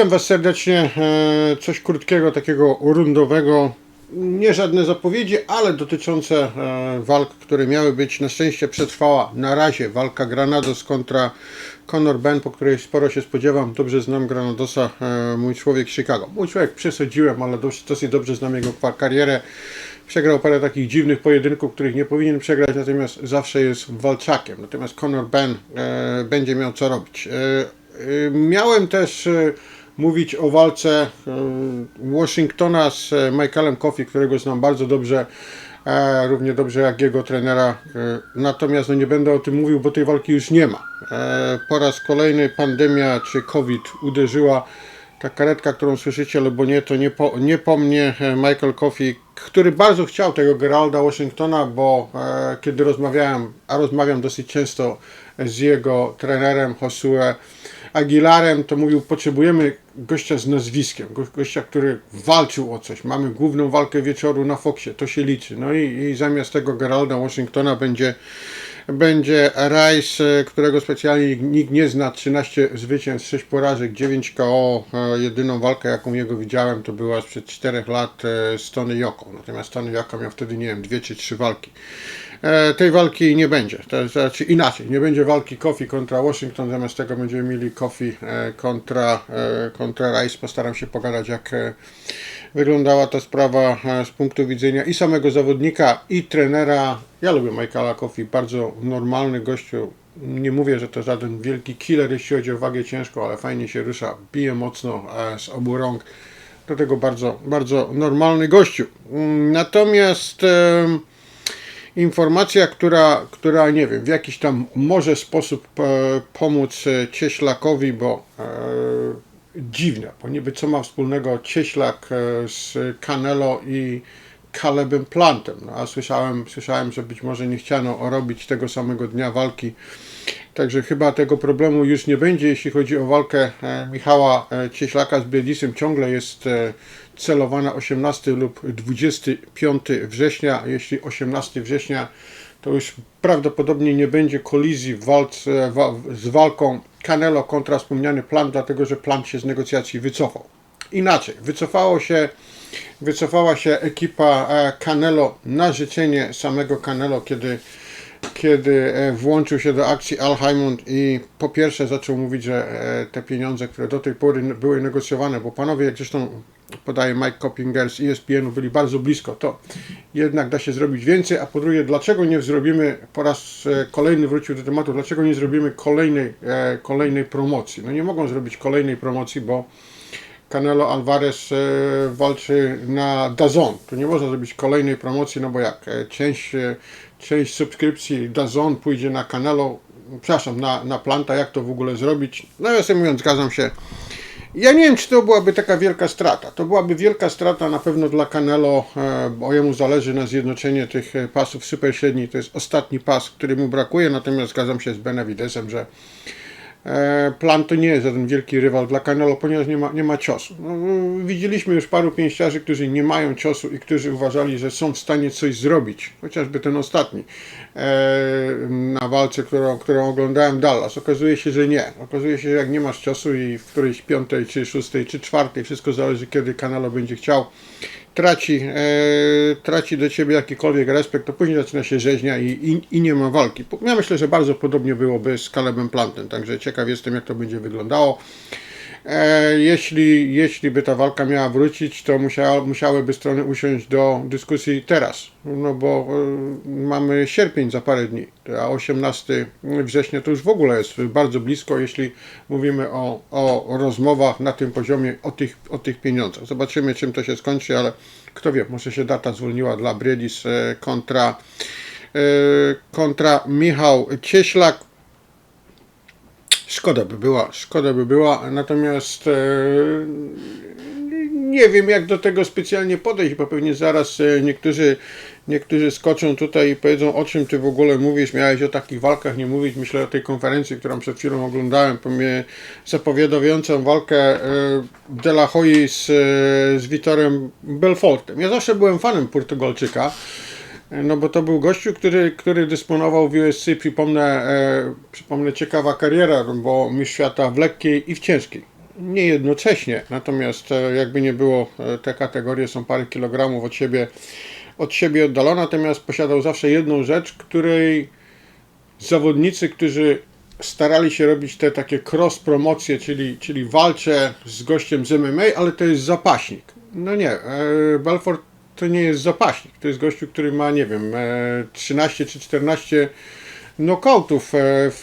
Witam Was serdecznie. E, Coś krótkiego, takiego rundowego. Nie żadne zapowiedzi, ale dotyczące e, walk, które miały być. Na szczęście przetrwała na razie walka Granados kontra Conor Ben, po której sporo się spodziewam. Dobrze znam Granadosa, e, mój człowiek z Chicago. Mój człowiek przesadziłem, ale dosyć, dobrze znam jego karierę. Przegrał parę takich dziwnych pojedynków, których nie powinien przegrać, natomiast zawsze jest walczakiem. Natomiast Conor Ben będzie miał co robić. Miałem też mówić o walce e, Washingtona z e, Michaelem Coffey, którego znam bardzo dobrze, e, równie dobrze jak jego trenera. Natomiast no, nie będę o tym mówił, bo tej walki już nie ma. Po raz kolejny pandemia czy COVID uderzyła ta karetka, którą słyszycie, albo nie, to nie po, nie po mnie Michael Coffey, który bardzo chciał tego Geralda Washingtona, bo kiedy rozmawiałem, a rozmawiam dosyć często z jego trenerem Josue Aguilarem, to mówił, potrzebujemy gościa z nazwiskiem, go, gościa, który walczył o coś. Mamy główną walkę wieczoru na Foxie, to się liczy. No i, i zamiast tego Geralda Washingtona będzie będzie Rice, e, którego specjalnie nikt nie zna, 13 zwycięstw, 6 porażek, 9 KO. E, Jedyną walkę, jaką jego widziałem, to była sprzed 4 lat e, z Tony Joko. Natomiast Tony Joko miał wtedy, nie wiem, dwie czy trzy walki. Tej walki nie będzie, to znaczy inaczej, nie będzie walki Kofi kontra Washington, zamiast tego będziemy mieli Kofi kontra, kontra Rice. Postaram się pogadać, jak e, wyglądała ta sprawa e, z punktu widzenia i samego zawodnika, i trenera. Ja lubię Michaela Kofi, bardzo normalny gościu. Nie mówię, że to żaden wielki killer, jeśli chodzi o wagę ciężką, ale fajnie się rusza, bije mocno e, z obu rąk. Do tego bardzo, bardzo normalny gościu. Mm, Natomiast informacja, która, która nie wiem, w jakiś tam może sposób e, pomóc Cieślakowi, bo dziwne, niby co ma wspólnego Cieślak e, z Canelo i Calebem Plantem, no, a słyszałem, słyszałem, że być może nie chciano robić tego samego dnia walki, także chyba tego problemu już nie będzie, jeśli chodzi o walkę e, Michała e, Cieślaka z Biedisem, ciągle jest celowana 18 lub 25 września, jeśli 18 września to już prawdopodobnie nie będzie kolizji walce, wa, z walką Canelo kontra wspomniany Plant, dlatego że Plant się z negocjacji wycofał. Inaczej, wycofało się, wycofała się ekipa e, Canelo na życzenie samego Canelo, kiedy, kiedy e, włączył się do akcji Al Haymond i po pierwsze zaczął mówić, że e, te pieniądze, które do tej pory były negocjowane, bo panowie, jak zresztą podaje Mike Coppinger z ESPN-u, byli bardzo blisko, to jednak da się zrobić więcej, a po drugie, dlaczego nie zrobimy, po raz e, kolejny wrócił do tematu, dlaczego nie zrobimy kolejnej, e, kolejnej promocji? No nie mogą zrobić kolejnej promocji, bo Canelo Alvarez e, walczy na DAZN. Tu nie można zrobić kolejnej promocji, no bo jak część, część subskrypcji DAZN pójdzie na Canelo, przepraszam, na, na Planta, jak to w ogóle zrobić? No ja mówiąc, zgadzam się. Ja nie wiem, czy to byłaby taka wielka strata. To byłaby wielka strata na pewno dla Canelo, e, bo jemu zależy na zjednoczenie tych e, pasów super średnich. To jest ostatni pas, który mu brakuje, natomiast zgadzam się z Benavidesem, że Plan to nie jest żaden wielki rywal dla Canelo, ponieważ nie ma, nie ma ciosu. No, widzieliśmy już paru pięściarzy, którzy nie mają ciosu i którzy uważali, że są w stanie coś zrobić. Chociażby ten ostatni e, na walce, którą, którą oglądałem Dallas. Okazuje się, że nie. Okazuje się, że jak nie masz ciosu i w którejś piątej, czy szóstej, czy czwartej, wszystko zależy kiedy Canelo będzie chciał, traci, e, traci do ciebie jakikolwiek respekt, to później zaczyna się rzeźnia i, i, i nie ma walki. Ja myślę, że bardzo podobnie byłoby z Calebem Plantem, także ciekaw jestem, jak to będzie wyglądało. E, jeśli, jeśli by ta walka miała wrócić, to musiała, musiałyby strony usiąść do dyskusji teraz, no bo e, mamy sierpień za parę dni, a 18 września to już w ogóle jest bardzo blisko, jeśli mówimy o, o rozmowach na tym poziomie, o tych, o tych pieniądzach. Zobaczymy, czym to się skończy, ale kto wie, może się data zwolniła dla Bredis e, kontra, kontra Michał Cieślak. Szkoda by była, szkoda by była, natomiast e, nie wiem jak do tego specjalnie podejść, bo pewnie zaraz e, niektórzy, niektórzy skoczą tutaj i powiedzą o czym ty w ogóle mówisz, miałeś o takich walkach nie mówić, myślę o tej konferencji, którą przed chwilą oglądałem, zapowiadającą walkę e, De La Hoyi z, z Vitorem Belfortem. Ja zawsze byłem fanem Portugalczyka, no bo to był gościu, który, który dysponował w USC, przypomnę, e, przypomnę ciekawa kariera, bo mistrz świata w lekkiej i w ciężkiej. nie jednocześnie, natomiast e, jakby nie było, e, te kategorie są parę kilogramów od siebie, od siebie oddalone, natomiast posiadał zawsze jedną rzecz, której zawodnicy, którzy starali się robić te takie cross promocje, czyli, czyli walczę z gościem z MMA, ale to jest zapaśnik. No nie, e, Belfort to nie jest zapaśnik, to jest gościu, który ma, nie wiem, e, 13 czy 14 knockoutów e, w,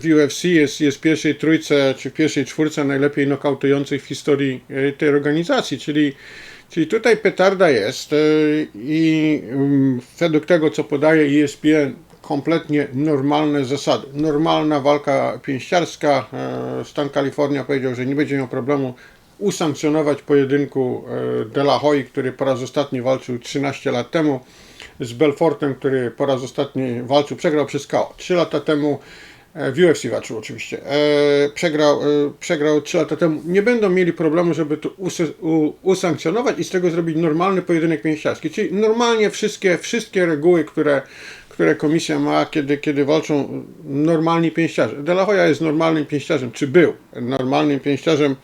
w UFC, jest, jest w pierwszej trójce czy w pierwszej czwórce najlepiej knockoutujących w historii e, tej organizacji, czyli Czyli tutaj petarda jest e, i mm, według tego, co podaje ESPN, kompletnie normalne zasady. Normalna walka pięściarska. E, Stan Kalifornia powiedział, że nie będzie miał problemu usankcjonować pojedynku e, De La Hoy, który po raz ostatni walczył 13 lat temu z Belfortem, który po raz ostatni walczył, przegrał przez KO. 3 lata temu e, w UFC walczył oczywiście. E, przegrał, przegrał 3 lata temu. Nie będą mieli problemu, żeby to usankcjonować i z tego zrobić normalny pojedynek pięściarski. Czyli normalnie wszystkie, wszystkie reguły, które, które komisja ma, kiedy, kiedy walczą normalni pięściarze. De La Hoya jest normalnym pięściarzem, czy był normalnym pięściarzem.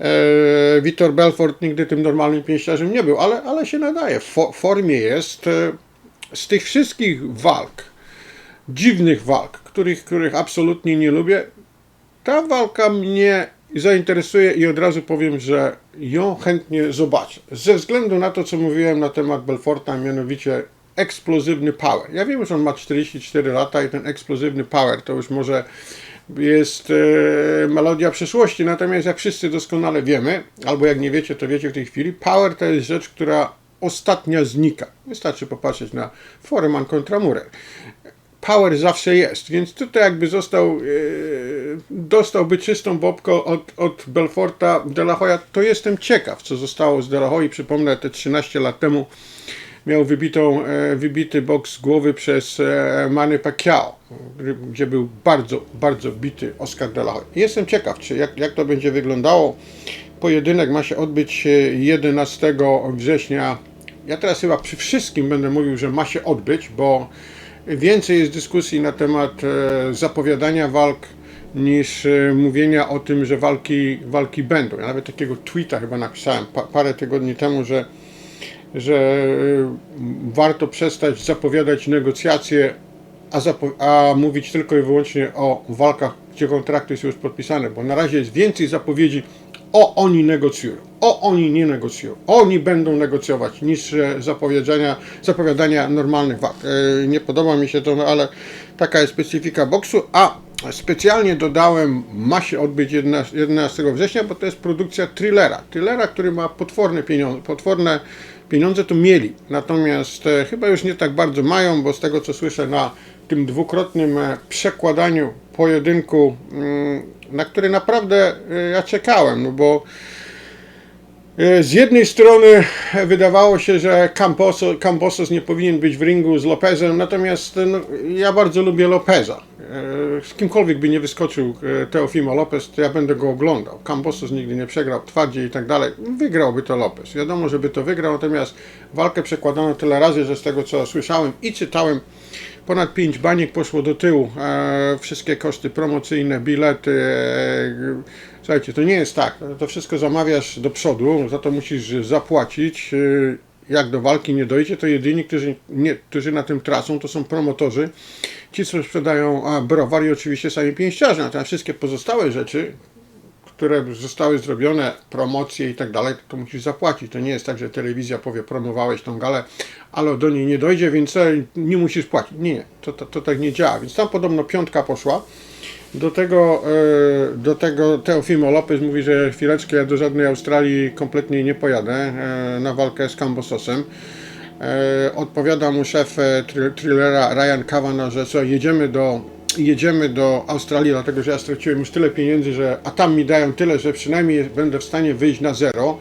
E, Vitor Belfort nigdy tym normalnym pięściarzem nie był, ale, ale się nadaje. W fo- formie jest. E, z tych wszystkich walk, dziwnych walk, których, których absolutnie nie lubię, ta walka mnie zainteresuje i od razu powiem, że ją chętnie zobaczę. Ze względu na to, co mówiłem na temat Belforta, mianowicie eksplozywny power. Ja wiem, że on ma 44 lata i ten eksplozywny power to już może jest e, melodia przeszłości, natomiast jak wszyscy doskonale wiemy, albo jak nie wiecie, to wiecie w tej chwili, power to jest rzecz, która ostatnia znika. Wystarczy popatrzeć na Foreman kontra power zawsze jest, więc tutaj jakby został, e, dostałby czystą bobką od, od Belforta De La Hoya, to jestem ciekaw, co zostało z De La Hoy. Przypomnę, te 13 lat temu miał wybitą, e, wybity boks z głowy przez e, Manny Pacquiao, gdzie był bardzo, bardzo bity Oscar De La Hoya. Jestem ciekaw, czy jak, jak to będzie wyglądało. Pojedynek ma się odbyć e, 11 września. Ja teraz chyba przy wszystkim będę mówił, że ma się odbyć, bo Więcej jest dyskusji na temat e, zapowiadania walk niż e, mówienia o tym, że walki, walki będą. Ja nawet takiego tweeta chyba napisałem pa, parę tygodni temu, że, że e, warto przestać zapowiadać negocjacje, a, zapo- a mówić tylko i wyłącznie o walkach, gdzie kontrakty są już podpisane, bo na razie jest więcej zapowiedzi o oni negocjują, o oni nie negocjują, oni będą negocjować niż e, zapowiadania, zapowiadania normalnych walk. E, Nie podoba mi się to, no ale taka jest specyfika boksu, a specjalnie dodałem, ma się odbyć 11 11 września, bo to jest produkcja thrillera. Thrillera, który ma potworne pieniądze, potworne pieniądze to mieli, natomiast e, chyba już nie tak bardzo mają, bo z tego co słyszę na tym dwukrotnym e, przekładaniu pojedynku, mm, na który naprawdę e, ja czekałem, no bo z jednej strony wydawało się, że Camposo, Camposos nie powinien być w ringu z Lopezem, natomiast no, ja bardzo lubię Lopeza. E, Z kimkolwiek by nie wyskoczył e, Teofimo Lopez, to ja będę go oglądał. Camposos nigdy nie przegrał, twardziej i tak dalej. Wygrałby to Lopez. Wiadomo, żeby to wygrał, natomiast walkę przekładano tyle razy, że z tego co słyszałem i czytałem, ponad 5 baniek poszło do tyłu. E, wszystkie koszty promocyjne, bilety. Słuchajcie, to nie jest tak. To wszystko zamawiasz do przodu, za to musisz zapłacić. Jak do walki nie dojdzie, to jedyni, którzy, nie, którzy na tym tracą, to są promotorzy. Ci, co sprzedają a, oczywiście sami pięściarze. Natomiast wszystkie pozostałe rzeczy, które zostały zrobione, promocje i tak dalej, to musisz zapłacić. To nie jest tak, że telewizja powie, promowałeś tą galę, ale do niej nie dojdzie, więc e, nie musisz płacić. Nie, nie, to, to, to tak nie działa. Więc tam podobno piątka poszła. Do tego, e, do tego Teofimo Lopez mówi, że chwileczkę ja do żadnej Australii kompletnie nie pojadę e, na walkę z Cambososem. E, Odpowiada mu szef e, thr- thrillera Ryan Kavanagh, że co, jedziemy do, jedziemy do Australii, dlatego że ja straciłem już tyle pieniędzy, że, a tam mi dają tyle, że przynajmniej będę w stanie wyjść na zero.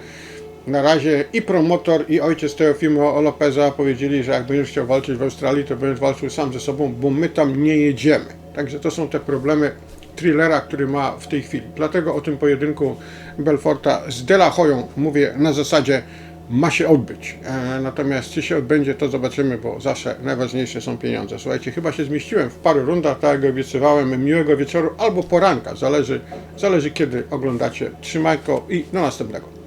Na razie i promotor, i ojciec Teofimo Lopeza powiedzieli, że jak będziesz chciał walczyć w Australii, to będziesz walczył sam ze sobą, bo my tam nie jedziemy. Także to są te problemy thrillera, który ma w tej chwili. Dlatego o tym pojedynku Belforta z De La Hoyą mówię na zasadzie ma się odbyć. E, natomiast czy się odbędzie, to zobaczymy, bo zawsze najważniejsze są pieniądze. Słuchajcie, chyba się zmieściłem w paru rundach, tak jak obiecywałem. Miłego wieczoru albo poranka, zależy, zależy kiedy oglądacie. Trzymajko i do następnego.